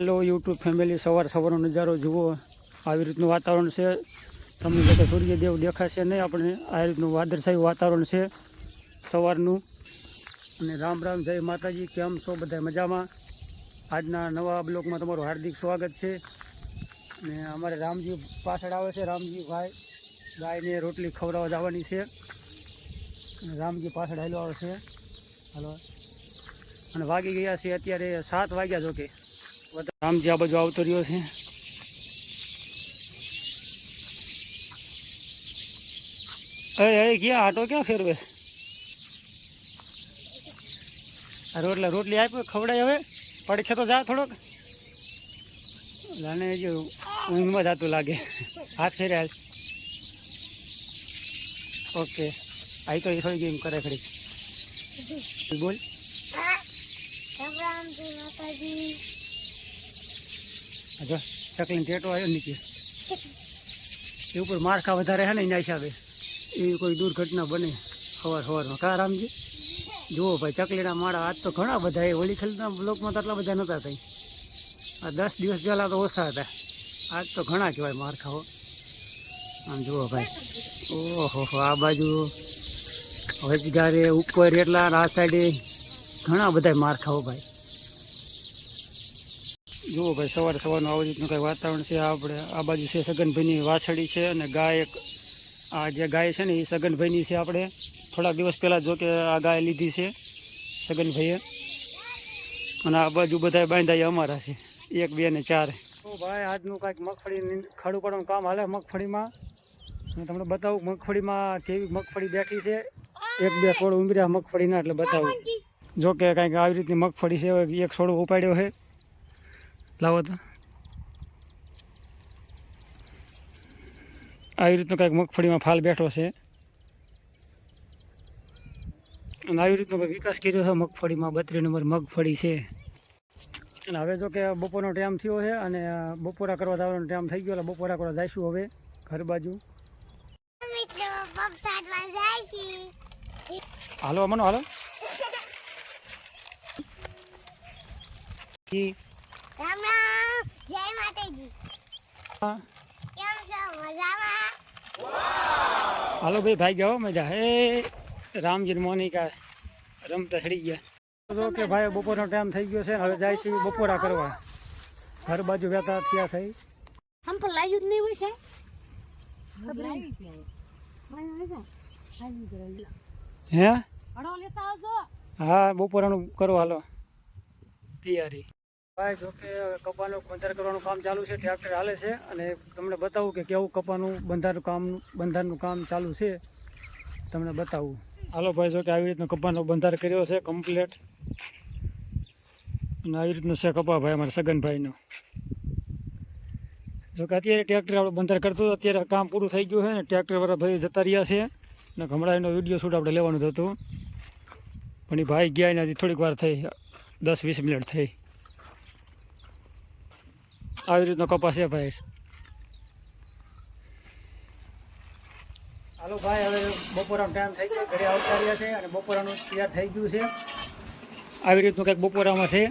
Hello, YouTube family, સવાર સવારનો નજારો જુઓ. આવી રીતનું વાતાવરણ છે. તમને બધા સૂર્યદેવ દેખાશે નહીં, આપણે આ રીતનું વાદળછાયું વાતાવરણ છે સવારનું. અને રામ રામ, જય માતાજી, કેમ છો બધા મજામાં? આજના નવા બ્લોકમાં તમારું હાર્દિક સ્વાગત છે. અને અમારે રામજી પાછળ આવે છે, રામજી ભાઈ. ગાયને રોટલી ખવડાવવા જવાની છે. અને રામજી પાછળ હાલો આવે છે. હાલો. અને વાગી ગયા છે અત્યારે સાત વાગ્યા જોકે. રામજી આ બાજુ આવતો રહ્યો છે એ એ ક્યાં આટો ક્યાં ફેરવે આ રોટલા રોટલી આપ્યો ખવડાય હવે પડખે તો જા થોડોક લાને જો ઊંઘમાં જાતું લાગે હાથ ફેરે હાલ ઓકે આઈ તો એ થોડી ગેમ કરે ખરી બોલ રામ રામ જય માતાજી આ જો ચકલીને ટેટો આવ્યો નીચે. એ ઉપર મારખા વધારે છે ને, એના હિસાબે. એ કોઈ દુર્ઘટના બને સવાર સવારમાં. કા રામજી? જુઓ ભાઈ, ચકલીના માળા આજ તો ઘણા બધા એ હોળી ખેલના બ્લોકમાં તો આટલા બધા નહોતા થઈ આ દસ દિવસ પહેલાં તો ઓછા હતા. આજ તો ઘણા કહેવાય મારખાઓ આમ જુઓ ભાઈ. ઓહો આ બાજુ વચગારે ઉપર એટલા, આ સાઈડે ઘણા બધા મારખાઓ ભાઈ. જુઓ ભાઈ સવારે સવારનું આવી રીતનું કંઈ વાતાવરણ છે. આપણે આ બાજુ છે સગનભાઈની વાછડી છે અને ગાય એક આ જે ગાય છે ને એ સગનભાઈની છે આપણે. થોડાક દિવસ પહેલાં જો કે આ ગાય લીધી છે સગનભાઈએ. અને આ બાજુ બધા બાંધાય અમારા છે એક બે ને ચાર. તો ભાઈ આજનું કાંઈક મગફળી ખાડું પડવાનું કામ હાલે મગફળીમાં. હું તમને બતાવું મગફળીમાં કેવી મગફળી બેઠી છે. એક બે છોડ ઉમર્યા મગફળીના એટલે બતાવું. જો કે કાંઈક આવી રીતની મગફળી છે એક છોડ ઉપાડ્યો છે. લાવો તો. આવી રીતનો કાંઈક મગફળીમાં ફાલ બેઠો છે. અને આવી રીતનો કંઈક વિકાસ કર્યો છે મગફળીમાં? બત્રી નંબર મગફળી છે. અને હવે જો કે બપોરનો ટાઈમ થયો છે અને બપોરા કરવા જવાનો ટાઈમ થઈ ગયો એટલે બપોરા કરવા જઈશું હવે ઘર બાજુ. હાલો મનો હાલો. રામ રામ. જય માતાજી. હા. કેમ છો? મજામાં? હાલો ભાઈ ભાઈ ગયો મજા? હે રામજી ને મોનિકા રમતા ચડી ગયા. તો કે ભાઈ બપોરનો ટાઈમ થઈ ગયો છે હવે જાય છે બપોરા કરવા. ઘર બાજુ વેતા થયા છે. સંપલ લાગ્યું જ નહીં હોય છે? હે? હડો લેતા આવજો. હા બપોરાનું કરો હાલો. તૈયારી. ભાઈ જોકે કપાનું બંધાર કરવાનું કામ ચાલુ છે, ટ્રેક્ટર હાલે છે અને તમને બતાવું કે કેવું કપાનું બંધારનું કામ બંધારનું કામ ચાલુ છે. તમને બતાવું. હાલો ભાઈ જોકે આવી રીતનો કપાનો બંધાર કર્યો છે કમ્પ્લેટ અને આવી રીતનો છે કપા ભાઈ, અમારા સગનભાઈનો. જોકે અત્યારે ટ્રેક્ટર આપણે બંધાર કરતું અત્યારે કામ પૂરું થઈ ગયું છે ને, ટ્રેક્ટરવાળા ભાઈ જતા રહ્યા છે. ને હમણાં એનો વીડિયો શૂટ આપણે લેવાનું હતું. પણ એ ભાઈ ગયા ને હજી થોડીક વાર થઈ દસ વીસ મિનિટ થઈ. આવી રીતનો કપાસ છે ભાઈ હાલો ભાઈ હવે બપોરાનો ટાઈમ થઈ ગયો. ઘરે આવતા રહ્યા છે અને બપોરાનું તૈયાર થઈ ગયું છે. આવી રીતનું કંઈક બપોરામાં છે?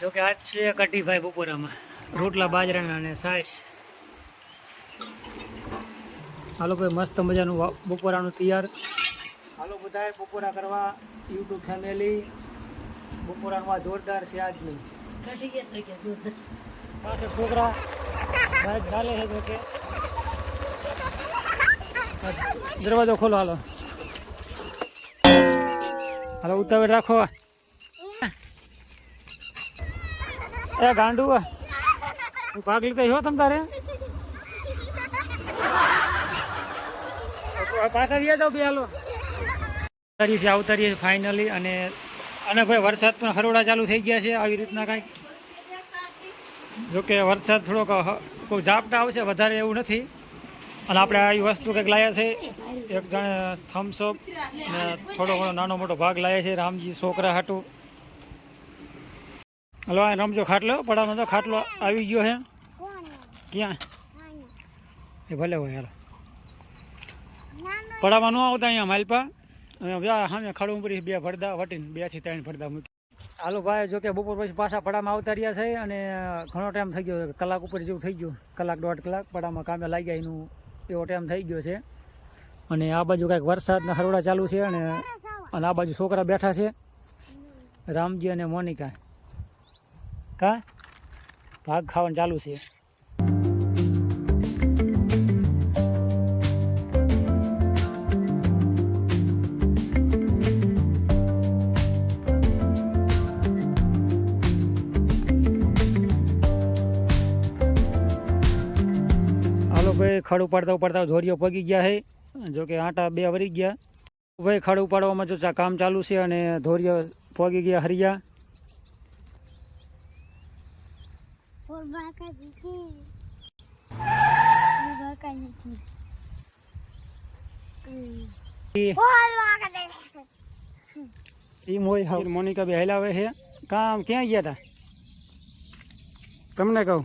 જો કે આજ છે કઢી ભાઈ બપોરામાં. રોટલા બાજરાના અને સાસ હાલો ભાઈ મસ્ત મજાનું બપોરાનું તૈયાર. હાલો બધાએ બપોરા કરવા યુટ્યુબ ફેમિલી બપોરાનું આ જોરદાર છે આજનું. પાછળ છોકરા. બાઇક ચાલે છે જોકે. દરવાજો ખોલો, હાલો. હાલો, ઉતાવળ રાખો. એ ગાંડુ હું ભાગ લીધો હો તમ તારે? પાછા વ્યા જાઓ બે, હાલો. ઉતારીએ છીએ ઉતારીએ ફાઇનલી અને અને ભાઈ વરસાદ પણ હરોડા ચાલુ થઈ ગયા છે, આવી રીતના કાંઈક. જોકે વરસાદ થોડોક કોઈ ઝાપટા આવશે, વધારે એવું નથી. અને આપણે આવી વસ્તુ કંઈક લાવ્યા છે. એક જણે થમ્સઅપ ને થોડો ઘણો નાનો મોટો ભાગ લાવ્યા છે રામજી છોકરા હાટું. હલો, આ રમજો ખાટલો પડાનો તો ખાટલો આવી ગયો છે ક્યાં? એ ભલે હોય, હાલો. પડામાં ન આવતા અહીંયા માલપા. અને સામે ખાડું ઉપર બે ભરદા વટીને બેથી ત્રણ ભરદા મૂકી. હાલો ભાઈ, જો કે બપોર પછી પાછા પડામાં આવતા રહ્યા છે અને ઘણો ટાઈમ થઈ ગયો કલાક ઉપર જેવું થઈ ગયું. કલાક, દોઢ કલાક પડામાં કામે લાગ્યા એનું, એવો ટાઈમ થઈ ગયો છે. અને આ બાજુ કાંઈક વરસાદના હરવડા ચાલુ છે અને અને આ બાજુ છોકરા બેઠા છે. રામજી અને મોનિકા. કા? ભાગ ખાવાનું ચાલુ છે. ભાઈ ખડ ઉપાડતા ઉપાડતા ધોરીઓ પગી ગયા છે જો કે આટા બે વરી ગયા. ભાઈ ખડ ઉપાડવામાં જો કામ ચાલુ છે અને ધોરીઓ પગી ગયા હરિયા. મોનિકા બે હલાવે છે કામ ક્યાં ગયા હતા તમને કહું.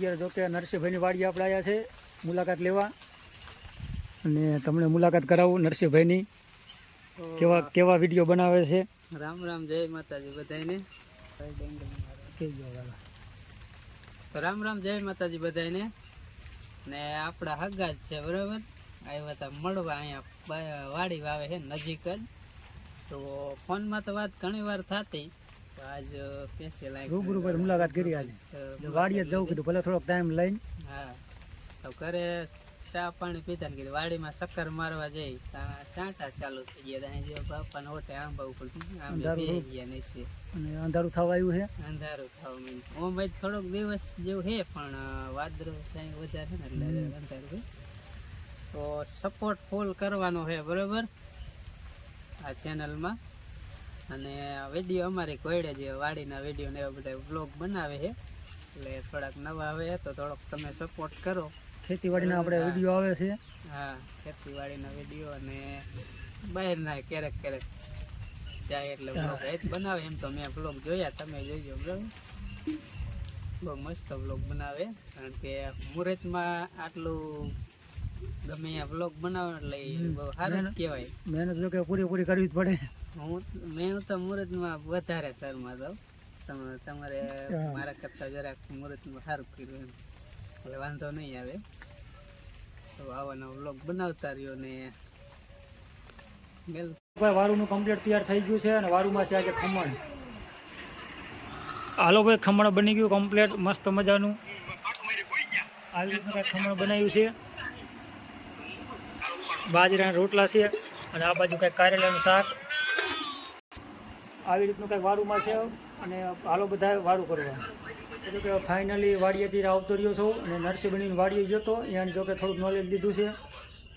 અત્યારે જો કે નરસિંહભાઈની વાડી આપણે આવ્યા છે મુલાકાત લેવા. અને તમને મુલાકાત કરાવું નરસિંહભાઈની. કેવા કેવા વીડિયો બનાવે છે? રામ રામ જય માતાજી બધાને રામ રામ જય માતાજી બધાને ને આપણા હગા જ છે બરાબર? આવ્યા હતા મળવા અહીંયા વાડી વાવે છે નજીક જ. તો ફોનમાં તો વાત ઘણી વાર થતી. રૂબરૂ પર મુલાકાત કરી આજે. વાડીએ જવું કીધું ભલે થોડોક ટાઈમ લઈને. હા. તો ઘરે ચા પાણી પીતા ને કીધું. વાડીમાં ચક્કર મારવા જઈ છાંટા ચાલુ થઈ ગયા. ત્યાં જે બાપાને ઓટે આંબા ઉપર અંધારું. ગયા અને અંધારું થવા આવ્યું છે. અંધારું થવા મીન ઓમ ભાઈ થોડોક દિવસ જેવું છે પણ વાદળો ત્યાં વધારે ને એટલે અંધારું તો સપોર્ટ ફૂલ કરવાનો છે બરોબર? આ ચેનલમાં અને વીડિયો અમારી કોયડે જે વાડીના વીડિયો ને એવા બધા બ્લોગ બનાવે છે. એટલે થોડાક નવા આવે તો થોડોક તમે સપોર્ટ કરો. ખેતીવાડીના આપણે વીડિયો આવે છે. હા ખેતીવાડીના વીડિયો અને બહારના ક્યારેક ક્યારેક જાય એટલે બ્લોગ એ જ બનાવે. એમ તો મેં બ્લોગ જોયા તમે જોઈજો બરાબર? બહુ મસ્ત બ્લોગ બનાવે. કારણ કે મુહૂર્તમાં આટલું ગમે બ્લોગ બનાવે એટલે બહુ સારું. કહેવાય. મહેનત જો કે પૂરેપૂરી કરવી જ પડે. હું મેં તો મુહૂર્તમાં વધારે તમે તમારે. મારા કરતાં જરાક મુહૂર્તમાં સારું કર્યું એમ. એટલે વાંધો નહીં આવે. તો આવાનો વ્લોગ બનાવતા રહ્યો ને મેલ ભાઈ વારુનું કમ્પ્લીટ તૈયાર થઈ ગયું છે અને વારુમાં છે આજે ખમણ. હાલો ભાઈ ખમણ બની ગયું કમ્પ્લીટ મસ્ત મજાનું. આવી રીતનું કાંઈક ખમણ બનાવ્યું છે. બાજરાના રોટલા છે અને આ બાજુ કાંઈક કારેલાનું શાક. આવી રીતનું કંઈક વારુમાં છે અને હાલો બધા વારું કરવા એટલે કે ફાઇનલી વાડીએથી આવતો રહ્યો છું અને નરસિંહ બનીને વાડીએ ગયો હતો એને જોકે થોડુંક નોલેજ લીધું છે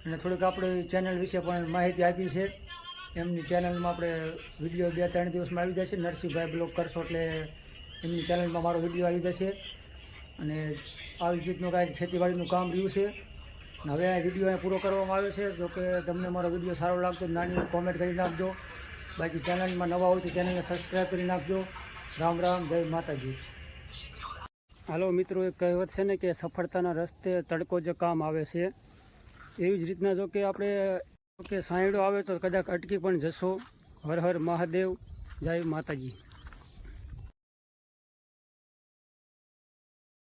અને થોડીક આપણી ચેનલ વિશે પણ માહિતી આપી છે. એમની ચેનલમાં આપણે વીડિયો બે ત્રણ દિવસમાં આવી જશે. નરસિંહભાઈ બ્લોગ કરશો એટલે એમની ચેનલમાં મારો વીડિયો આવી જશે. અને આવી રીતનું કાંઈક ખેતીવાડીનું કામ રહ્યું છે. હવે આ વીડિયો પૂરો કરવામાં આવ્યો છે. જો કે તમને મારો વીડિયો સારો લાગતો નાની કોમેન્ટ કરી નાખજો. બાકી ચેનલમાં નવા હોય તો ચેનલને સબસ્ક્રાઈબ કરી નાખજો. રામ રામ, જય માતાજી. હાલો મિત્રો, એક કહેવત છે ને કે સફળતાના રસ્તે તડકો જ કામ આવે છે. એવી જ રીતના જો કે આપણે કે સાંયડો આવે તો કદાચ અટકી પણ જશો. હર હર મહાદેવ, જય માતાજી.